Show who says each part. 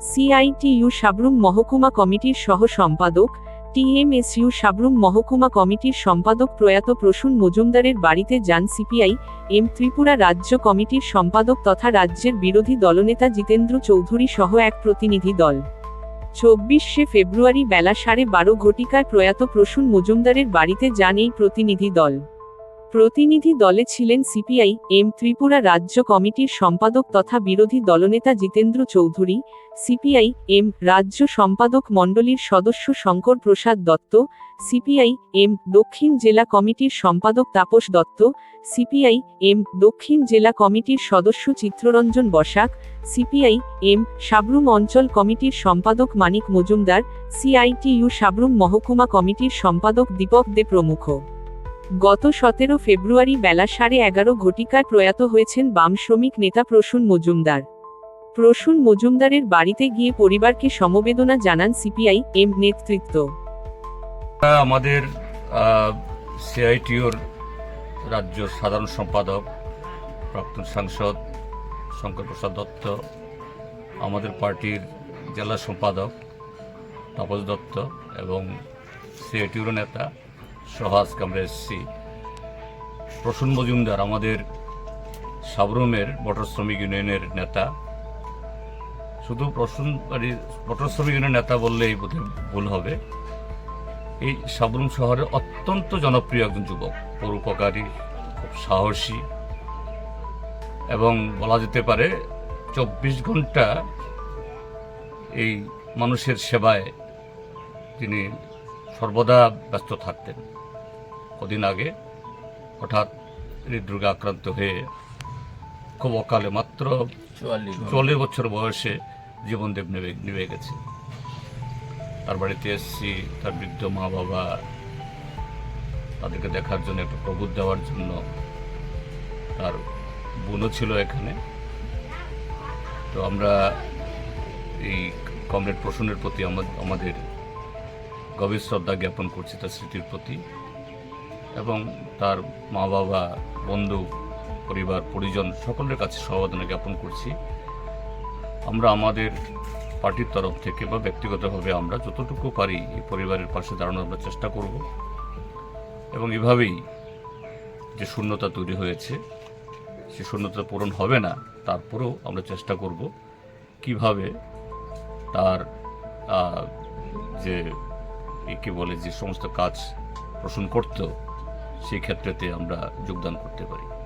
Speaker 1: CITU Sabroom মহকুমা কমিটির সহ সম্পাদক, টিএমএসইউ সাবরুম মহকুমা কমিটির সম্পাদক প্রয়াত প্রসূন মজুমদারের বাড়িতে যান সিপিআই, এম ত্রিপুরা রাজ্য কমিটির সম্পাদক তথা রাজ্যের বিরোধী দলনেতা জিতেন্দ্র চৌধুরী সহ এক প্রতিনিধি দল। চব্বিশে ফেব্রুয়ারি বেলা সাড়ে বারো ঘটিকায় প্রয়াত প্রসূন মজুমদারের বাড়িতে যান এই প্রতিনিধি দল। প্রতিনিধি দলে ছিলেন সিপিআই, এম ত্রিপুরা রাজ্য কমিটির সম্পাদক তথা বিরোধী দলনেতা জিতেন্দ্র চৌধুরী, সিপিআই, এম রাজ্য সম্পাদক মণ্ডলীর সদস্য শঙ্কর প্রসাদ দত্ত, সিপিআই, এম দক্ষিণ জেলা কমিটির সম্পাদক তাপস দত্ত, সিপিআই, এম দক্ষিণ জেলা কমিটির সদস্য চিত্ররঞ্জন বসাক, সিপিআই, এম সাবরুম অঞ্চল কমিটির সম্পাদক মানিক মজুমদার, সিআইটিইউ সাবরুম মহকুমা কমিটির সম্পাদক দীপক দে প্রমুখ। গত সতেরো ফেব্রুয়ারি বেলা সাড়ে এগারো ঘটিকায় প্রয়াত হয়েছেন বাম শ্রমিক নেতা প্রসূন মজুমদার। প্রসূন মজুমদারের বাড়িতে গিয়ে পরিবারকে সমবেদনা জানান সিপিআই এম নেতৃত্ব।
Speaker 2: আমাদের সিআইটিওর রাজ্য সাধারণ সম্পাদক, প্রাক্তন সাংসদ শঙ্কর প্রসাদ দত্ত, আমাদের পার্টির জেলা সম্পাদক তাপস দত্ত এবং সিআইটিউর নেতা সহাজ আমরা এসছি। প্রসূন মজুমদার, আমাদের সাবরুমের মোটর শ্রমিক ইউনিয়নের নেতা। শুধু প্রসূন মানে মোটর শ্রমিক ইউনিয়নের নেতা বললেই বোধহয় ভুল হবে। এই সাবরুম শহরে অত্যন্ত জনপ্রিয় একজন যুবক। পরোপকারী খুব সাহসী। এবং বলা যেতে পারে চব্বিশ ঘণ্টা এই মানুষের সেবায় তিনি সর্বদা ব্যস্ত থাকতেন। কদিন আগে হঠাৎ হৃদরোগে আক্রান্ত হয়ে খুব অকালে মাত্র চল্লিশ বছর। বয়সে জীবনদেব নেবে নেমে গেছে। তার বাড়িতে এসেছি তার বৃদ্ধ মা বাবা তাদেরকে দেখার জন্য একটু প্রবোধ দেওয়ার জন্য। তার বোনও ছিল এখানে। তো আমরা এই কমরেড প্রসূনের প্রতি আমাদের গভীর শ্রদ্ধা জ্ঞাপন করছি তার স্মৃতির প্রতি। এবং তার মা বাবা, বন্ধু, পরিবার, পরিজন সকলের কাছে সমবেদনা জ্ঞাপন করছি। আমরা আমাদের পার্টির তরফ থেকে বা ব্যক্তিগতভাবে আমরা যতটুকু পারি এই পরিবারের পাশে দাঁড়ানোর আমরা চেষ্টা করব। এবং এভাবেই যে শূন্যতা তৈরি হয়েছে, সে শূন্যতা পূরণ হবে না, তারপরেও আমরা চেষ্টা করব কীভাবে তার যে, একে বলে যে সমস্ত কাজ পোষণ করতো সেই ক্ষেত্রেতে আমরা যোগদান করতে পারি।